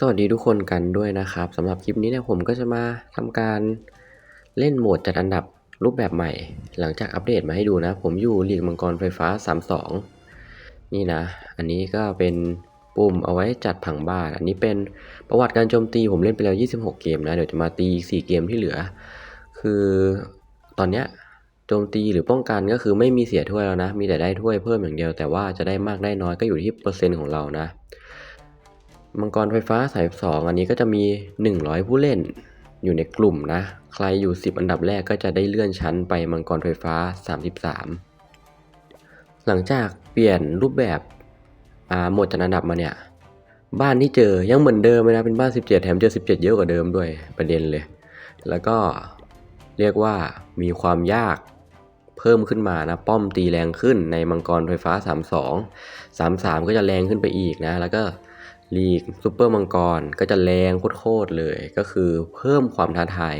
สวัสดีทุกคนกันด้วยนะครับสำหรับคลิปนี้เนี่ยผมก็จะมาทำการเล่นโหมดจัดอันดับรูปแบบใหม่ หลังจากอัปเดตมาให้ดูนะ ผมอยู่ลีกมังกรไฟฟ้า 32 นี่นะ อันนี้ก็เป็นปุ่มเอาไว้จัดผังบ้าน อันนี้เป็นประวัติการโจมตีผมเล่นไปแล้ว 26 เกมนะ เดี๋ยวจะมาตีอีก 4 เกมที่เหลือ คือตอนเนี้ยโจมตีหรือป้องกันก็คือไม่มีเสียถ้วยแล้วนะ มีแต่ได้ถ้วยเพิ่มอย่างเดียวแต่ว่าจะได้มากได้น้อยก็อยู่ที่เปอร์เซ็นต์ของเรานะ มังกรไฟฟ้าสายสองอันนี้ก็จะมี 100 ผู้เล่นอยู่ในกลุ่มนะ ใครอยู่ 10 อันดับแรกก็จะได้เลื่อนชั้นไปมังกรไฟฟ้า 33 หลังจากเปลี่ยนรูปแบบหมดจัดอันดับมาเนี่ย บ้านที่เจอยังเหมือนเดิมเลยนะ เป็นบ้าน 17 แถมเจอ 17 เยอะกว่าเดิมด้วยประเด็นเลย แล้วก็เรียกว่ามีความยากเพิ่มขึ้นมานะ ป้อมตีแรงขึ้นในมังกรไฟฟ้า 32 33 ก็จะแรงขึ้นไปอีกนะ แล้วก็ ลีกซูเปอร์มังกรก็จะแรงโคตรเลย ก็คือเพิ่มความท้าทาย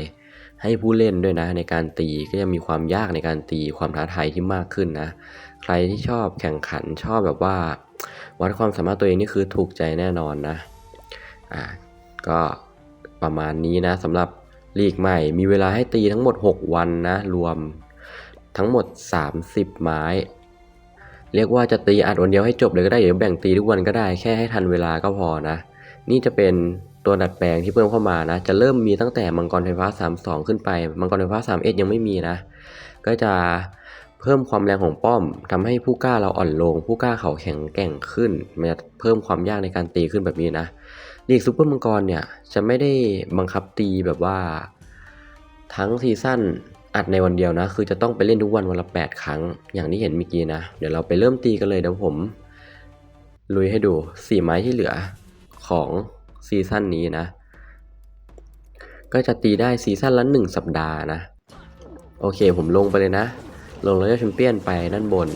ให้ผู้เล่นด้วยนะ ในการตีก็จะมีความยากในการตีความท้าทายที่มากขึ้นนะ ใครที่ชอบแข่งขันชอบแบบว่า วัดความสามารถตัวเองนี่คือถูกใจแน่นอนนะอ่าก็ประมาณนี้นะสำหรับลีกใหม่มีเวลาให้ตีทั้งหมด 6 วันนะ รวมทั้งหมด 30 ไม้ เรียกว่าจะตีอัดวันเดียวให้จบเลยก็ได้เดี๋ยวแบ่งตีทุกวันก็ได้แค่ให้ทันเวลาก็พอนะ นี่จะเป็นตัวดัดแปลงที่เพิ่มเข้ามานะ จะเริ่มมีตั้งแต่มังกรไฟฟ้า 32 ขึ้นไป มังกรไฟฟ้า 31 ยังไม่มีนะ ก็จะเพิ่มความแรงของป้อมทำให้ผู้กล้าเราอ่อนลง ผู้กล้าเขาแข็งแกร่งขึ้นมันจะเพิ่มความยากในการตีขึ้นแบบนี้นะลีกซูเปอร์มังกรเนี่ยจะไม่ได้บังคับตีแบบว่า ทั้งซีซั่น อัดในวันเดียวนะ คือจะต้องไปเล่นทุกวันวันละ 8 ครั้ง อย่างที่เห็นเมื่อกี้นะ เดี๋ยวเราไปเริ่มตีกันเลยเดี๋ยวผม ลุยให้ดู4ไม้ที่เหลือของซีซั่นนี้นะ ก็จะตีได้ซีซั่นละ 1 สัปดาห์นะ โอเคผมลงไปเลยนะ ลงแล้วจะแชมเปี้ยนไปด้านบน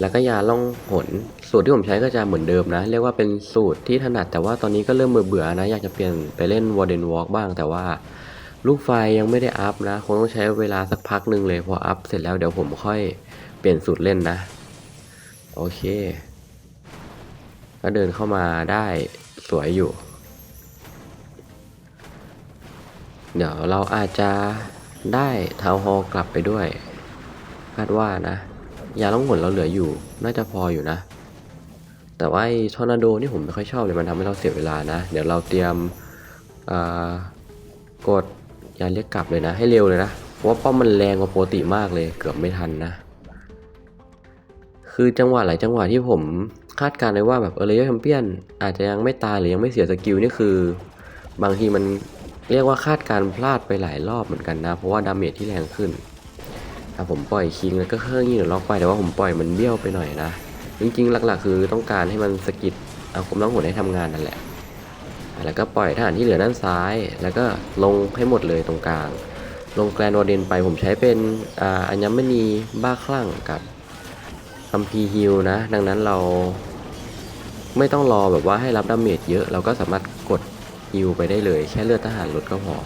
แล้วก็ยาล่องหน สูตรที่ผมใช้ก็จะเหมือนเดิมนะ เรียกว่าเป็นสูตรที่ถนัดแต่ว่าตอนนี้ก็เริ่มเบื่อๆนะ อยากจะเปลี่ยนไปเล่นวอร์เดนวอล์กบ้างแต่ว่า ลูกไฟยังไม่ได้อัพนะคงต้องใช้เวลาสักพักหนึ่งเลยพออัพเสร็จแล้วเดี๋ยวผมค่อยเปลี่ยนสูตรเล่นนะ โอเค ก็เดินเข้ามาได้สวยอยู่ เดี๋ยวเราอาจจะได้ทาวฮอลกลับไปด้วยคาดว่านะยาล่องหนเราเหลืออยู่ น่าจะพออยู่นะ แต่ว่าไอ้ทอร์นาโดนี่ผมไม่ค่อยชอบเลยมันทำให้เราเสียเวลานะ เดี๋ยวเราเตรียมกด ยาเรียกกลับเลยนะ ให้เร็วเลยนะเพราะว่าป้อมมันแรงกว่าปกติมากเลยเกือบไม่ทันนะ คือจังหวะหลายจังหวะที่ผมคาดการณ์ไว้ว่าแบบเออเลยแชมเปี้ยนอาจจะยังไม่ตายหรือยังไม่เสียสกิลนี่คือบางทีมันเรียกว่าคาดการณ์พลาดไปหลายรอบเหมือนกันนะ เพราะว่าดาเมจที่แรงขึ้นอะผมปล่อยคิงแล้วก็เครื่องยิงเดี๋ยวล็อกไปแต่ว่าผมปล่อยมันเบี้ยวไปหน่อยนะ จริงๆ หลักๆ คือต้องการให้มันสกิดเอาคมน้องหนให้ทำงานนั่นแหละ แล้วก็ปล่อยทหารที่เหลือด้านซ้าย แล้วก็ลงให้หมดเลยตรงกลาง ลงแกลนวอร์เดนไปผมใช้เป็นอัญมณีบ้าคลั่งกับคัมพีฮิลนะ ดังนั้นเราไม่ต้องรอแบบว่าให้รับดาเมจเยอะ เราก็สามารถกดฮิลไปได้เลย แค่เลือดทหารลดก็พอ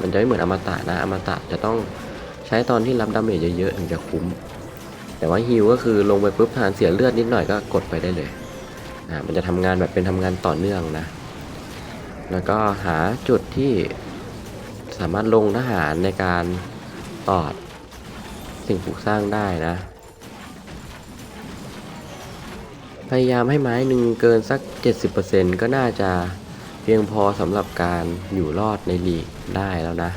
มันจะไม่เหมือนอมตะนะ อมตะจะต้องใช้ตอนที่รับดาเมจเยอะๆถึงจะคุ้ม แต่ว่าฮิลก็คือลงไปปุ๊บทหารเสียเลือดนิดหน่อยก็กดไปได้เลย อ่า มันจะทำงานแบบเป็นทำงานต่อเนื่องนะ แล้วก็หาจุดที่สามารถลงทหารในการตอดสิ่งปลูกสร้างได้นะ พยายามให้ไม้หนึ่งเกินสัก 70%ก็น่าจะเพียงพอสำหรับการอยู่รอดในลีกได้แล้วนะ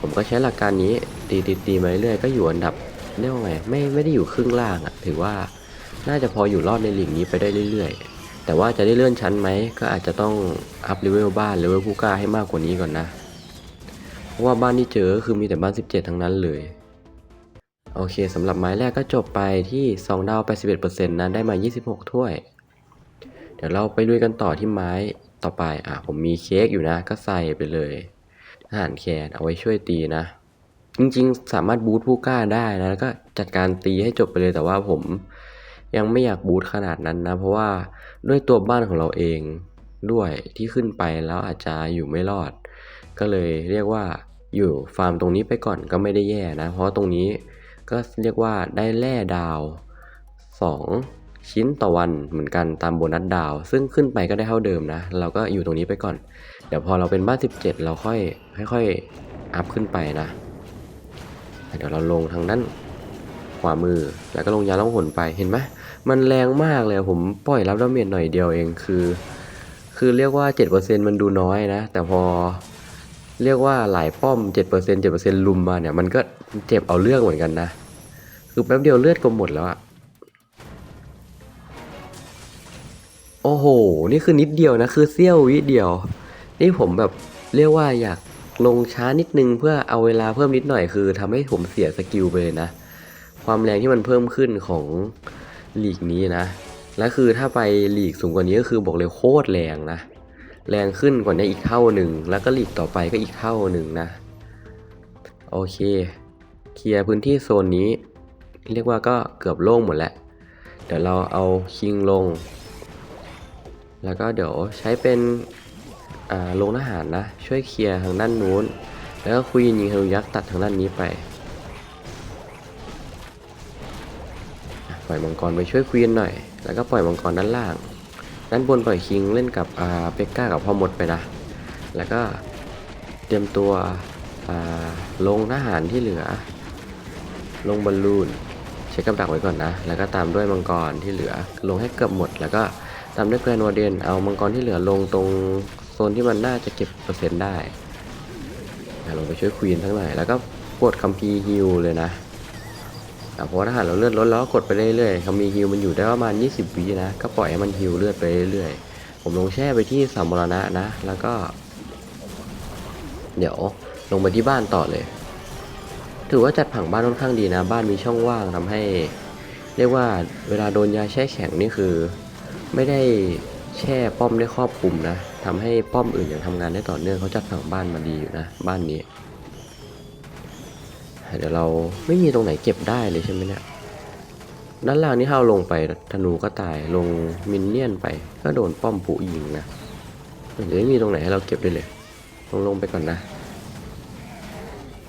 ผมก็ใช้หลักการนี้ตีตีตีมาเรื่อยๆก็อยู่อันดับเรียกว่าไงไม่ไม่ได้อยู่ครึ่งล่างอะถือว่าน่าจะพออยู่รอดในลีกนี้ไปได้เรื่อยๆ แต่ว่าจะได้เลื่อนชั้นไหมก็อาจจะต้องอัพเลเวลบ้านเลเวลผู้กล้าให้มากกว่านี้ก่อนนะ เพราะว่าบ้านที่เจอคือมีแต่บ้าน 17 ทั้งนั้นเลยโอเคสำหรับไม้แรกก็จบไปที่ 2 ดาว81%นะได้มา 26 ถ้วย เดี๋ยวเราไปลุยกันต่อที่ไม้ต่อไปอะผมมีเค้กอยู่นะ ก็ใส่ไปเลยทหารแคนเอาไว้ช่วยตีนะ จริงๆ สามารถบูทผู้กล้าได้นะแล้วก็จัดการตีให้จบไปเลยแต่ว่าผม ยังไม่อยากบูทขนาดนั้นนะ เพราะว่าด้วยตัวบ้านของเราเองด้วยที่ขึ้นไปแล้วอาจจะอยู่ไม่รอด ก็เลยเรียกว่าอยู่ฟาร์มตรงนี้ไปก่อนก็ไม่ได้แย่นะ เพราะตรงนี้ก็เรียกว่าได้แร่ดาว 2 ชิ้นต่อวันเหมือนกันตามโบนัสดาว ซึ่งขึ้นไปก็ได้เท่าเดิมนะ เราก็อยู่ตรงนี้ไปก่อน เดี๋ยวพอเราเป็นบ้าน 17 เราค่อยค่อยๆอัพขึ้นไปนะเดี๋ยวเราลงทางด้านขวามือแล้วก็ลงยาล่องหนไปเห็นไหม มันแรงมากเลยผมปล่อยรับดาเมจหน่อยเดียวเองคือ คือเรียกว่า 7%มันดูน้อยนะ แต่พอเรียกว่าหลายป้อม 7% 7%ลุมมาเนี่ยมันก็เจ็บเอาเรื่องเหมือนกันนะ คือแป๊บเดียวเลือดก็หมดแล้วอะโอ้โห นี่คือนิดเดียวนะ คือเสี้ยววิเดียว นี่ผมแบบเรียกว่าอยากลงช้านิดนึงเพื่อเอาเวลาเพิ่มนิดหน่อยคือทำให้ผมเสียสกิลไปเลยนะ ความแรงที่มันเพิ่มขึ้นของ ลีกนี้นะ และคือถ้าไปลีกสูงกว่านี้ก็คือบอกเลยโคตรแรงนะ แรงขึ้นกว่านี้อีกเท่าหนึ่ง แล้วก็ลีกต่อไปก็อีกเท่าหนึ่งนะ โอเค เคลียร์พื้นที่โซนนี้ เรียกว่าก็เกือบโล่งหมดแล้ว เดี๋ยวเราเอาคิงลง แล้วก็เดี๋ยวใช้เป็นอ่าลงทหารนะ ช่วยเคลียร์ทางด้านนู้น แล้วก็คุยยิงฮารุยักษ์ตัดทางด้านนี้ไป ล่อยมังกรไปช่วยควีนหน่อย แล้วก็ปล่อยมังกรด้านล่าง ด้านบนปล่อยคิงเล่นกับอ่าเปกก้ากับพ่อมดไปนะ แล้วก็เตรียมตัวอ่าลงทหารที่เหลือ ลงบอลลูนเช็คกับดักไว้ก่อนนะ แล้วก็ตามด้วยมังกรที่เหลือ ลงให้เกือบหมด แล้วก็ตามด้วยแกรนวอร์เดน เอามังกรที่เหลือลงตรงโซนที่มันน่าจะเก็บเปอร์เซ็นต์ได้ลงไปช่วยควีนทั้งหน่อยแล้วก็กดคัมภีฮิลเลยนะ เพราะถ้าหากเราเลือดลดแล้วก็กดไปเรื่อยๆคัมภีร์ฮิลมันอยู่ได้ประมาณ 20วินะ ก็ปล่อยให้มันฮิลเลือดไปเรื่อยๆ ผมลงแช่ไปที่สามมรณะนะ แล้วก็ เดี๋ยวลงไปที่บ้านต่อเลย ถือว่าจัดผังบ้านค่อนข้างดีนะ บ้านมีช่องว่างทำให้ เรียกว่าเวลาโดนยาแช่แข็งนี่คือ ไม่ได้แช่ป้อมได้ครอบคลุมนะทำให้ป้อมอื่นยังทำงานได้ต่อเนื่องเขาจัดผังบ้านมาดีอยู่นะ บ้านนี้ เดี๋ยวเราไม่มีตรงไหนเก็บได้เลยใช่ไหมเนี่ยด้านล่างนี่ถ้าเราลงไปธนูก็ตายลงมินเนี่ยนไป ก็โดนป้อมปูยิงนะเดี๋ยวไม่มีตรงไหนให้เราเก็บได้เลยลงลงไปก่อนนะ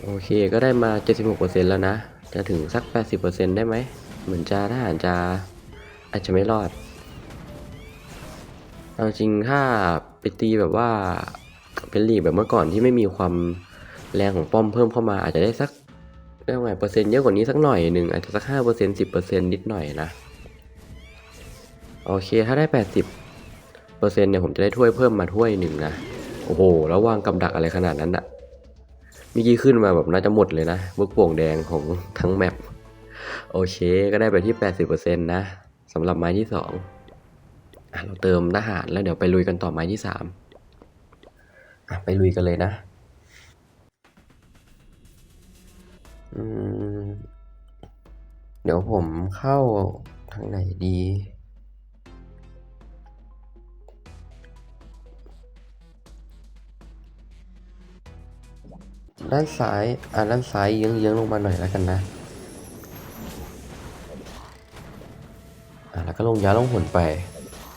โอเคก็ได้มา 76%แล้วนะ จะถึงสัก 80%ได้ไหม เหมือนจะทหารจะอาจจะไม่รอด เอาจริงถ้าไปตีแบบว่าเป็นลีกแบบเมื่อก่อนที่ไม่มีความแรงของป้อมเพิ่มเข้ามาอาจจะได้สัก เรียกว่าเปอร์เซ็นต์เยอะกว่านี้สักหน่อยหนึ่งอาจจะสักห้าเปอร์เซ็นต์สิบเปอร์เซ็นต์นิดหน่อยนะ โอเคถ้าได้แปดสิบเปอร์เซ็นต์เนี่ยผมจะได้ถ้วยเพิ่มมาถ้วยหนึ่งนะ โอ้โห แล้ววางกำดักอะไรขนาดนั้นอะเมื่อกี้ขึ้นมาแบบน่าจะหมดเลยนะบุกป่งแดงของทั้งแมปโอเค ก็ได้ไปที่ 80%นะสำหรับไม้ที่2อะเราเติมทหารแล้วเดี๋ยวไปลุยกันต่อไม้ที่3อะไปลุยกันเลยนะ เดี๋ยวผมเข้าทางไหนดี ด้านซ้าย อ่าด้านซ้ายเยื้องๆลงมาหน่อยแล้วกันนะ อ่าแล้วก็ลงยาลงหนไป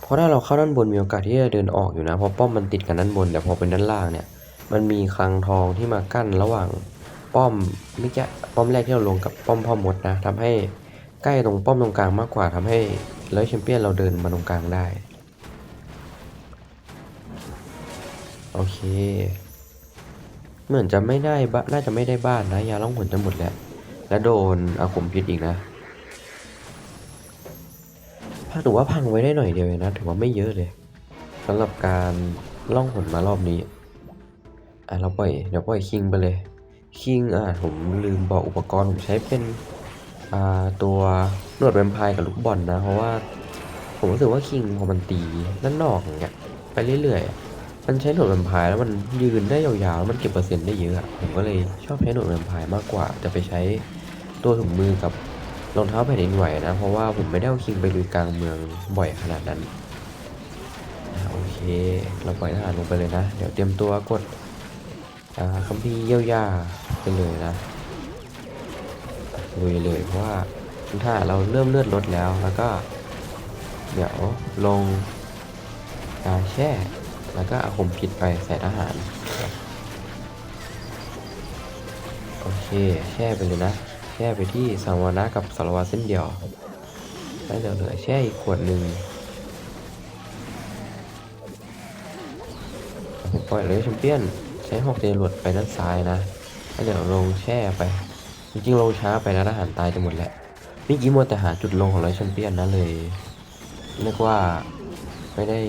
เพราะถ้าเราเข้าด้านบนมีโอกาสที่จะเดินออกอยู่นะ เพราะป้อมมันติดกันด้านบน แต่พอเป็นด้านล่างเนี่ย มันมีคลังทองที่มากั้นระหว่าง ป้อมไม่แก่ป้อมแรกที่เราลงกับป้อมพ่อมดนะทำให้ใกล้ตรงป้อมตรงกลางมากกว่าทำให้แล้วแชมเปี้ยนเราเดินมาตรงกลางได้ โอเค เหมือนจะไม่ได้บ้านน่าจะไม่ได้บ้านนะยาล่องหนจะหมดแล้ว แล้วโดนอาคมพิษอีกนะพังถือว่าพังไว้ได้หน่อยเดียวนะถือว่าไม่เยอะเลยสำหรับการล่องหนมารอบนี้อะเราปล่อยเดี๋ยวปล่อยคิงไปเลย คิงอะผมลืมบอกอุปกรณ์ผมใช้เป็นอ่าตัวหนวดแวมไพร์กับลูกบอลนะ เพราะว่าผมรู้สึกว่าคิงพอมันตีด้านนอกอย่างเงี้ยไปเรื่อยๆ มันใช้หนวดแวมไพร์แล้วมันยืนได้ยาวๆแล้วมันเก็บเปอร์เซ็นต์ได้เยอะอะผมก็เลยชอบใช้หนวดแวมไพร์มากกว่า จะไปใช้ตัวถุงมือกับรองเท้าแผ่นดินไหวนะ เพราะว่าผมไม่ได้เอาคิงไปลุยกลางเมืองบ่อยขนาดนั้นโอเค เราปล่อยทหารลงไปเลยนะ เดี๋ยวเตรียมตัวกด อ่าคัมภีร์เยี่ยวยาไปเลยนะลุยเลยเพราะว่าถ้าเราเริ่มเลือดลดแล้วแล้วก็ เดี๋ยวลงยาแช่ แล้วก็เอาผมผิดไปใส่ทหาร โอเคแช่ไปเลยนะ แช่ไปที่สังวนะกับสารวัตรเส้นเดียวแล้วเดี๋ยวเหลือแช่อีกขวดหนึ่งผมปล่อยเลยแชมเปี้ยน ใช้หอกเจรวดไปด้านซ้ายนะแล้วเดี๋ยวลงแช่ไป จริงๆลงช้าไปนะทหารตายจะหมดแหละมื่อกี้มัวแต่หาจุดลงของไรแชมเปี้ยนนะเลยเรียกว่าไม่ได้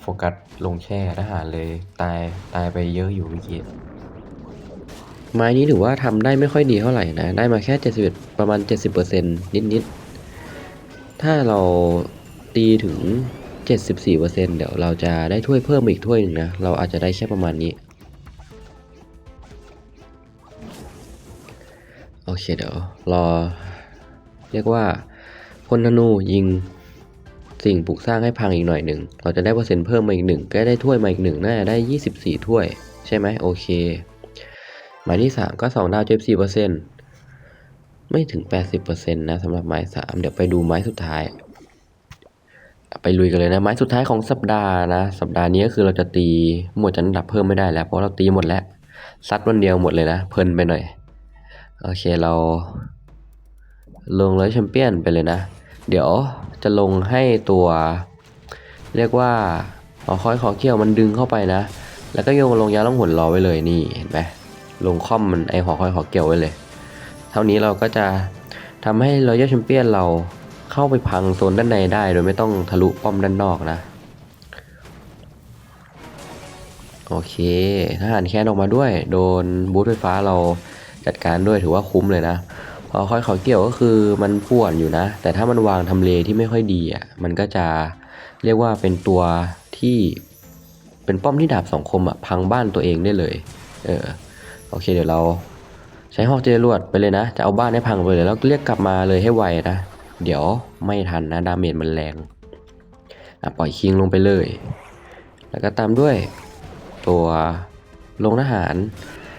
โฟกัสลงแช่ทหารเลยตายตายไปเยอะอยู่เมื่อกี้ไม้นี้ถือว่าทำได้ไม่ค่อยดีเท่าไหร่นะ ได้มาแค่ 71 ประมาณ 70%นิดๆ ถ้าเราตีถึง 74%เดี๋ยวเราจะได้ถ้วยเพิ่มอีกถ้วยหนึ่งนะ เราอาจจะได้แค่ประมาณนี้ เคเดี๋ยวรอ เรียกว่าพลธนูยิงสิ่งปลูกสร้างให้พังอีกหน่อยหนึ่ง เราจะได้เปอร์เซ็นต์เพิ่มมาอีกหนึ่งก็ได้ถ้วยมาอีกหนึ่งน่าจะได้ 24 ถ้วย ใช่ไหมโอเค หมายที่ 3 ก็ 2 ดาวเจ็บ4%ไม่ถึง 80%นะสำหรับไม้3 เดี๋ยวไปดูไม้สุดท้าย ไปลุยกันเลยนะ ไม้สุดท้ายของสัปดาห์นะ สัปดาห์นี้ก็คือเราจะตีหมวดจันดับเพิ่มไม่ได้แล้ว เพราะเราตีหมดแล้วซัดวันเดียวหมดเลยนะ เพลินไปหน่อย โอเคเรา ลงร้อยแชมเปี้ยนไปเลยนะ เดี๋ยวจะลงให้ตัว เรียกว่าหอคอยขอเกี่ยวมันดึงเข้าไปนะ แล้วก็โยงลงยาล่องหนรอไว้เลยนี่เห็นไหมลงค่อมมันไอหอคอยขอเกี่ยวไว้เลย เท่านี้เราก็จะทำให้รอยัลแชมเปี้ยนเราเข้าไปพังโซนด้านในได้ โดยไม่ต้องทะลุป้อมด้านนอกนะ โอเคทหารแคนออกมาด้วย โดนบูธไฟฟ้าเรา จัดการด้วยถือว่าคุ้มเลยนะพอค่อยขอเกี่ยวก็คือมันป่วนอยู่นะ แต่ถ้ามันวางทำเลที่ไม่ค่อยดีอะมันก็จะเรียกว่าเป็นตัวที่เป็นป้อมที่ดาบสองคมอะพังบ้านตัวเองได้เลย เออโอเคเดี๋ยวเราใช้หอกเจรวดไปเลยนะ จะเอาบ้านให้พังไปเลยแล้วเรียกกลับมาเลยให้ไวนะ เดี๋ยวไม่ทันนะดาเมจมันแรงอะปล่อยคิงลงไปเลย แล้วก็ตามด้วยตัวลงทหาร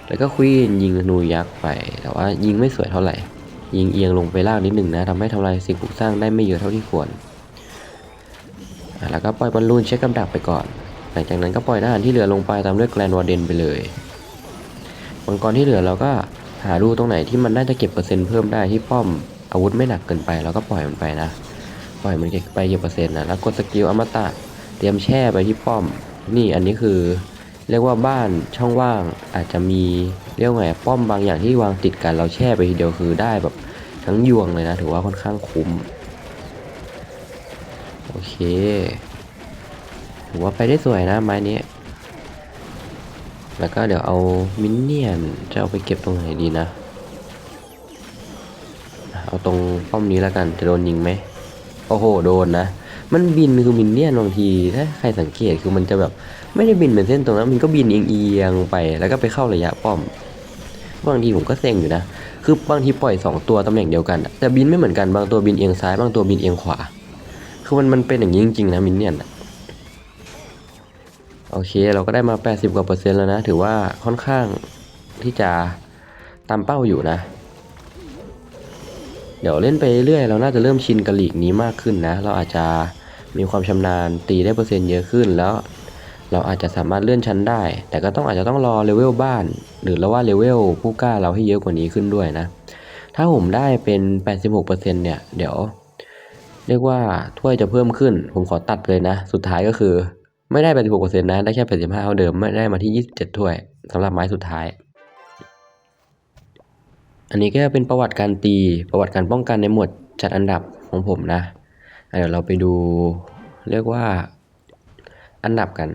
แล้วก็ควีนยิงธนูยักษ์ไป แต่ว่ายิงไม่สวยเท่าไหร่ ยิงเอียงลงไปล่างนิดหนึ่งนะทำให้ทำลายสิ่งปลูกสร้างได้ไม่เยอะเท่าที่ควรแล้วก็ปล่อยบอลลูนเช็คกับดักไปก่อน หลังจากนั้นก็ปล่อยทหารที่เหลือลงไปตามด้วยแกรนวอร์เดนไปเลยมังกรที่เหลือเราก็หาดูตรงไหนที่มันน่าจะเก็บเปอร์เซ็นต์เพิ่มได้ที่ป้อมอาวุธไม่หนักเกินไปเราก็ปล่อยมันไปนะปล่อยมันเก็บไปเก็บเปอร์เซ็นต์นะแล้วกดสกิลอมตะเตรียมแช่ไปที่ป้อม นี่อันนี้คือ เรียกว่าบ้านช่องว่างอาจจะมีเรียกว่าไงป้อมบางอย่างที่วางติดกันเราแช่ไปทีเดียวคือได้แบบทั้งยวงเลยนะ ถือว่าค่อนข้างคุ้ม โอเคถือว่าไปได้สวยนะไม้นี้ แล้วก็เดี๋ยวเอามินเนี่ยนจะเอาไปเก็บตรงไหนดีนะ เอาตรงป้อมนี้แล้วกันจะโดนยิงไหมโอ้โหโดนนะ มันบินคือมินเนี่ยนบางทีถ้าใครสังเกตคือมันจะแบบ ไม่ได้บินเป็นเส้นตรงนั้นมันก็บินเอียงๆไป แล้วก็ไปเข้าระยะป้อม บางทีผมก็เซ็งอยู่นะ คือบางทีปล่อยสองตัวตำแหน่งเดียวกันอะแต่บินไม่เหมือนกัน บางตัวบินเอียงซ้าย บางตัวบินเอียงขวา คือมันมันเป็นอย่างนี้จริงๆนะมินเนี่ยนะโอเคเราก็ได้มา 80 กว่าเปอร์เซ็นต์แล้วนะ ถือว่าค่อนข้างที่จะตามเป้าอยู่นะ เดี๋ยวเล่นไปเรื่อยเราน่าจะเริ่มชินกับลีกนี้มากขึ้นนะ เราอาจจะมีความชำนาญตีได้เปอร์เซ็นต์เยอะขึ้นแล้ว เราอาจจะสามารถเลื่อนชั้นได้ แต่ก็ต้องอาจจะต้องรอเลเวลบ้าน หรือแล้วว่าเลเวลผู้กล้าเราให้เยอะกว่านี้ขึ้นด้วยนะ ถ้าผมได้เป็น 86%เนี่ย เดี๋ยว เรียกว่าถ้วยจะเพิ่มขึ้น ผมขอตัดเลยนะ สุดท้ายก็คือ ไม่ได้ 86%นะ ได้แค่ 85เท่าเดิม ไม่ได้มาที่ 27 ถ้วยสำหรับไม้สุดท้าย อันนี้ก็เป็นประวัติการตี ประวัติการป้องกันในหมวดจัดอันดับของผมนะอะเดี๋ยวเราไปดู เรียกว่าอันดับกัน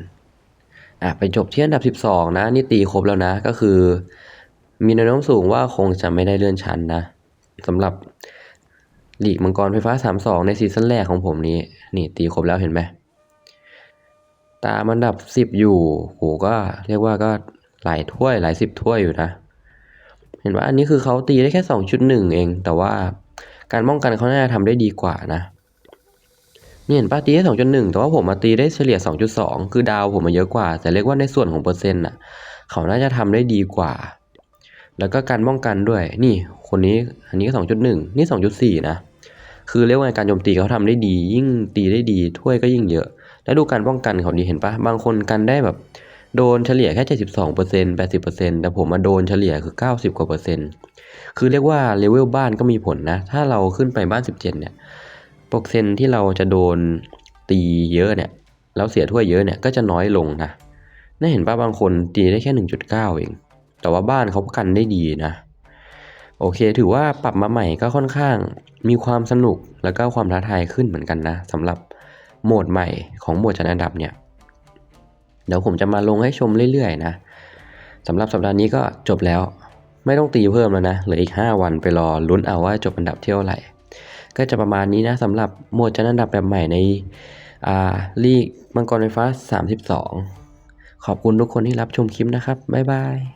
อะไปจบที่อันดับ 12 นะนี่ตีครบแล้วนะ ก็คือ มีแนวโน้มสูงว่าคงจะไม่ได้เลื่อนชั้นนะสำหรับหลีกมังกรไฟฟ้า 3-2 ในซีซั่นแรกของผมนี้ นี่ตีครบแล้วเห็นไหมตามอันดับ 10 อยู่โหก็เรียกว่าก็หลายถ้วยหลายสิบถ้วยอยู่นะ เห็นว่าอันนี้คือเขาตีได้แค่ 2.1 เอง แต่ว่าการป้องกันเขาน่าจะทำได้ดีกว่านะ นี่เห็นป้าตีได้2.1แต่ว่าผมมาตีได้เฉลี่ย2.2คือดาวผมมาเยอะกว่า แต่เรียกว่าในส่วนของเปอร์เซ็นต์น่ะ เขาน่าจะทำได้ดีกว่า แล้วก็การป้องกันด้วย นี่คนนี้อันนี้ก็2.1นี่2.4นะคือเรียกว่าการโจมตีเขาทำได้ดี ยิ่งตีได้ดีถ้วยก็ยิ่งเยอะ แล้วดูการป้องกันเขาดีเห็นปะบางคนกันได้แบบ โดนเฉลี่ยแค่72% 80%แปดสิบเปอร์เซ็นต์แต่ผมมาโดนเฉลี่ยคือ90กว่าเปอร์เซ็นต์คือเรียกว่าเลเวลบ้านก็มีผลนะ ถ้าเราขึ้นไปบ้าน17เนี่ย ปอร์เซนที่เราจะโดนตีเยอะเนี่ย แล้วเสียถ้วยเยอะเนี่ยก็จะน้อยลงนะ น่าเห็นป่ะบางคนตีได้แค่ 1.9 เอง แต่ว่าบ้านเขากันได้ดีนะ โอเค ถือว่าปรับมาใหม่ก็ค่อนข้าง มีความสนุกแล้วก็ความท้าทายขึ้นเหมือนกันนะสำหรับโหมดใหม่ของโหมดจัดอันดับเนี่ย เดี๋ยวผมจะมาลงให้ชมเรื่อยๆนะสำหรับสัปดาห์นี้ก็จบแล้ว ไม่ต้องตีเพิ่มแล้วนะเหลืออีก 5 วันไปรอลุ้นเอาว่าจบอันดับเที่ยวไหร่ ก็จะประมาณนี้นะสำหรับหมดจัดอันดับแบบใหม่ในอ่าลีกมังกรไฟฟ้า 32 ขอบคุณทุกคนที่รับชมคลิปนะครับ บ๊ายบาย